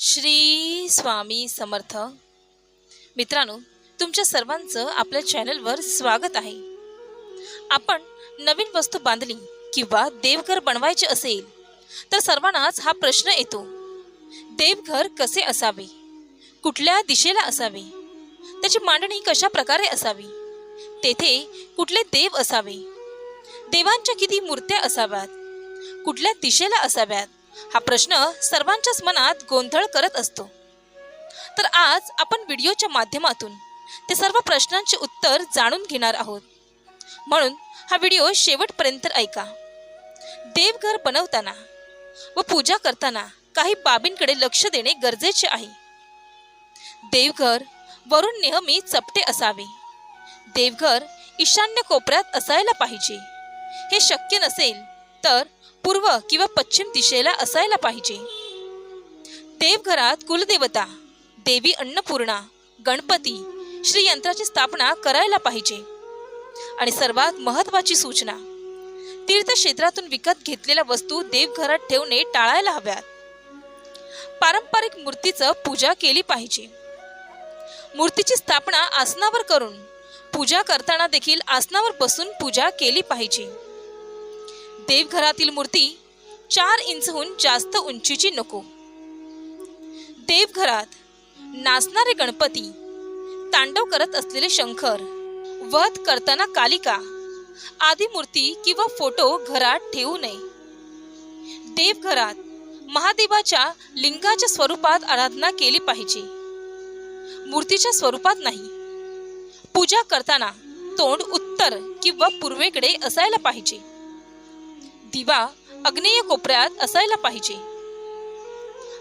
श्री स्वामी समर्थ. मित्रांनो तुमच्या सर्वांचं आपल्या चॅनलवर स्वागत आहे. आपण नवीन वस्तू बांधली किंवा देवघर बनवायचे असेल तर सर्वांनाच हा प्रश्न येतो. देवघर कसे असावे? कुठल्या दिशेला असावे? त्याची मांडणी कशा प्रकारे असावी? तेथे कुठले देव असावे? देवांच्या किती मूर्त्या असाव्यात? कुठल्या दिशेला असाव्यात? हा प्रश्न सर्वांच्याच मनात गोंधळ करत असतो. तर आज आपण व्हिडिओच्या माध्यमातून ते सर्व प्रश्नांचे उत्तर जाणून घेणार आहोत. म्हणून हा व्हिडिओ शेवटपर्यंत ऐका. देवघर बनवताना व पूजा करताना काही बाबींकडे लक्ष देणे गरजेचे आहे. देवघर वरून नेहमी चपटे असावे. देवघर ईशान्य कोपऱ्यात असायला पाहिजे. हे शक्य नसेल तर पूर्व किंवा पश्चिम दिशेला असायला पाहिजे. देवघरात कुलदेवता देवी अन्नपूर्णा गणपती श्री यंत्राची स्थापना करायला पाहिजे. आणि सर्वात महत्वाची सूचना तीर्थक्षेत्रातून विकत घेतलेल्या वस्तू देवघरात ठेवणे टाळायला हव्यात. पारंपरिक मूर्तीचं पूजा केली पाहिजे. मूर्तीची स्थापना आसनावर करून पूजा करताना देखील आसनावर बसून पूजा केली पाहिजे. देवघरातील मूर्ती चार इंचहून जास्त उंचीची नको. देवघरात नाचणारे गणपती तांडव करत असलेले शंकर वध करताना कालिका आदी मूर्ती किंवा फोटो घरात ठेवू नये. देवघरात महादेवाच्या लिंगाच्या स्वरूपात आराधना केली पाहिजे. मूर्तीच्या स्वरूपात नाही. पूजा करताना तोंड उत्तर किंवा पूर्वेकडे असायला पाहिजे. दिवा अग्नेय कोपऱ्यात असायला पाहिजे.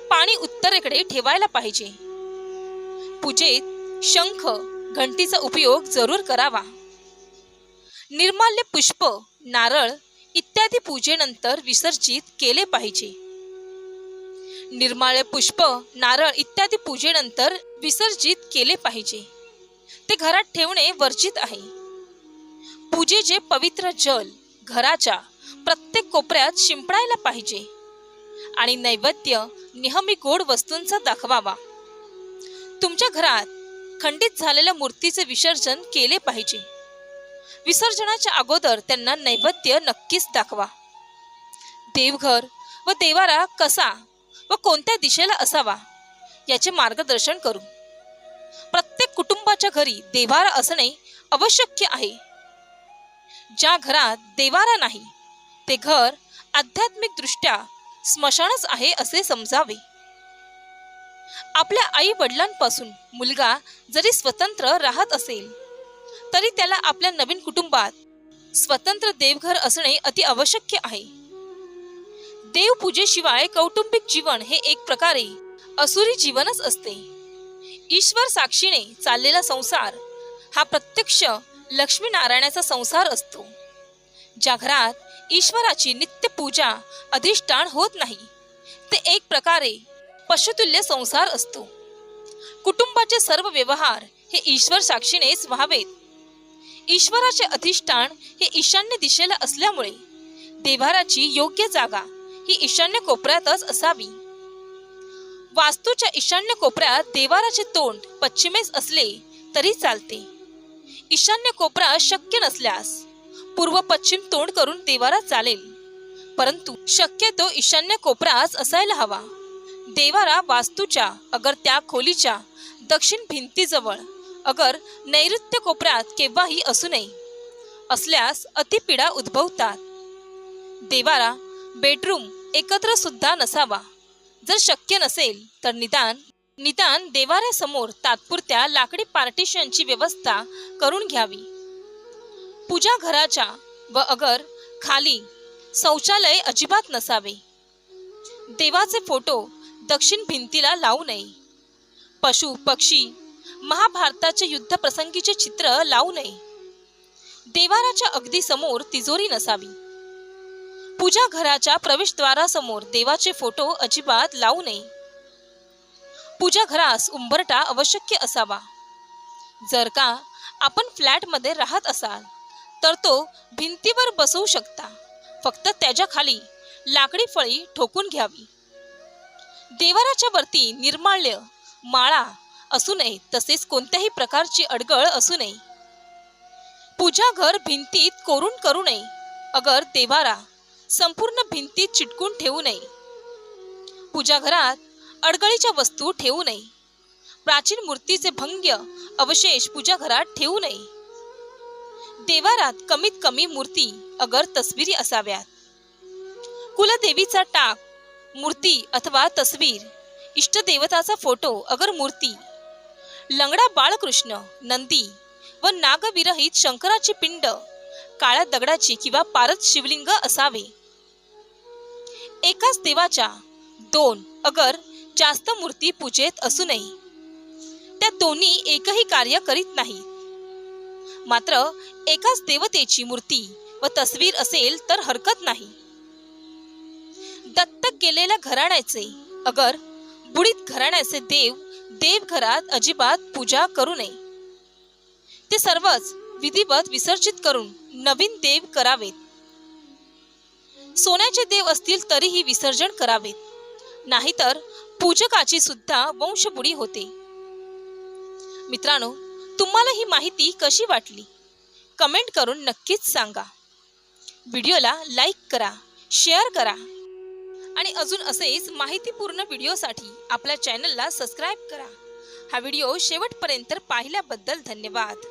पाणी उत्तरेकडे ठेवायला पाहिजे. पूजेत शंख घंटीचा उपयोग जरूर करावा. निर्माल्य पुष्प नारळ इत्यादी पूजेनंतर विसर्जित केले पाहिजे. निर्माल्य पुष्प नारळ इत्यादी पूजेनंतर विसर्जित केले पाहिजे. ते घरात ठेवणे वर्जित आहे. पूजेचे पवित्र जल घराच्या प्रत्येक कोपऱ्यात शिंपडायला पाहिजे. आणि नैवेद्य नेहमी गोड वस्तूंचा दाखवावा. तुमच्या घरात खंडित झालेल्या मूर्तीचे विसर्जन केले पाहिजे. विसर्जनाच्या अगोदर त्यांना नैवेद्य नक्कीच दाखवा. देवघर व देवारा कसा व कोणत्या दिशेला असावा याचे मार्गदर्शन करू. प्रत्येक कुटुंबाच्या घरी देवारा असणे आवश्यक आहे. ज्या घरात देवारा नाही ते घर आध्यात्मिकदृष्ट्या स्मशानच आहे असे समजावे. आपल्या आई वडिलांपासून मुलगा जरी स्वतंत्र राहत असेल तरी त्याला आपल्या नवीन कुटुंबात स्वतंत्र देवघर असणे अति आवश्यक आहे. देवपूजेशिवाय कौटुंबिक जीवन हे एक प्रकारे असुरी जीवनच असते. ईश्वर साक्षीने चाललेला संसार हा प्रत्यक्ष लक्ष्मीनारायणाचा संसार असतो. ज्या घरात ईश्वराची नित्य पूजा अधिष्ठान होत नाही. ते एक प्रकारे पशुतुल्य संसार असतो. कुटुंबाचे सर्व व्यवहार हे ईश्वर साक्षीनेच व्हावेत. ईश्वराचे अधिष्ठान हे ईशान्य दिशेला असल्यामुळे देवाराची योग्य जागा ही ईशान्य कोपऱ्यातच असावी. वास्तूच्या ईशान्य कोपऱ्यात देवाराचे तोंड पश्चिमेस असले तरी चालते. ईशान्य कोपरा शक्य नसल्यास पूर्व पश्चिम तोंड करून देवारा चालेल. परंतु शक्यतो ईशान्य कोपराच असायला हवा. देवारा वास्तूच्या अगर त्या खोलीच्या दक्षिण भिंतीजवळ अगर नैऋत्य कोपऱ्यात केव्हाही असू नये असल्यास अतिपीडा उद्भवतात. देवारा बेडरूम एकत्र सुद्धा नसावा. जर शक्य नसेल तर निदान निदान देवाऱ्यासमोर तात्पुरत्या लाकडी पार्टिशनची व्यवस्था करून घ्यावी. पूजा घराच्या व अगर खाली शौचालय अजिबात नसावे. देवाचे फोटो दक्षिण भिंतीला लावू नये. पशु पक्षी महाभारताच्या युद्धप्रसंगीचे चित्र लावू नये. देवाराच्या अगदी समोर तिजोरी नसावी. पूजा घराच्या प्रवेशद्वारासमोर देवाचे फोटो अजिबात लावू नये. पूजा घरास उंबरटा आवश्यक असावा. जर का आपण फ्लॅटमध्ये राहत असाल तर तो भिंतीवर बसवू शकता. फक्त त्याच्याखाली लाकडी फळी ठोकून घ्यावी. देवाराच्या वरती निर्माल्य माळा असू नये तसेच कोणत्याही प्रकारची अडगळ असू नये. पूजा घर भिंतीत कोरून करू नये. अगर देवारा संपूर्ण भिंतीत चिटकून ठेवू नये. पूजा घरात अडगळीच्या वस्तू ठेवू नये. प्राचीन मूर्तीचे भंग्य अवशेष पूजा घरात ठेवू नये. देवारात कमीत कमी मूर्ती अगर तस्विरी असाव्यात. कुलदेवीचा टाक मूर्ती अथवा तस्वीर इष्टदेवताचा फोटो अगर मूर्ती लंगडा बाळकृष्ण नंदी व नागविरहित शंकराची पिंड काळ्या दगडाची किंवा पारद शिवलिंग असावे. एकाच देवाच्या दोन अगर जास्त मूर्ती पूजेत असू नये त्या दोन्ही एकही कार्य करीत नाही मात्र एकाच देवतेची मूर्ती व तस्वीर असेल तर हरकत नाही. दत्तक गेलेल्या घराण्याचे अगर बुडीत घराण्याचे देव देवघरात अजिबात पूजा करू नये. ते सर्वच विधिवत विसर्जित करून नवीन देव करावेत. सोन्याचे देव असतील तरीही विसर्जन करावेत. नाहीतर पूजकाची सुद्धा वंशबुडी होते. मित्रांनो तुम्हाला ही माहिती कशी वाटली? कमेंट करून नक्कीच सांगा. व्हिडिओला लाईक करा शेअर करा आणि अजून असेच माहितीपूर्ण व्हिडिओसाठी आपल्या चॅनलला सबस्क्राईब करा. हा व्हिडिओ शेवटपर्यंत पाहिल्याबद्दल धन्यवाद.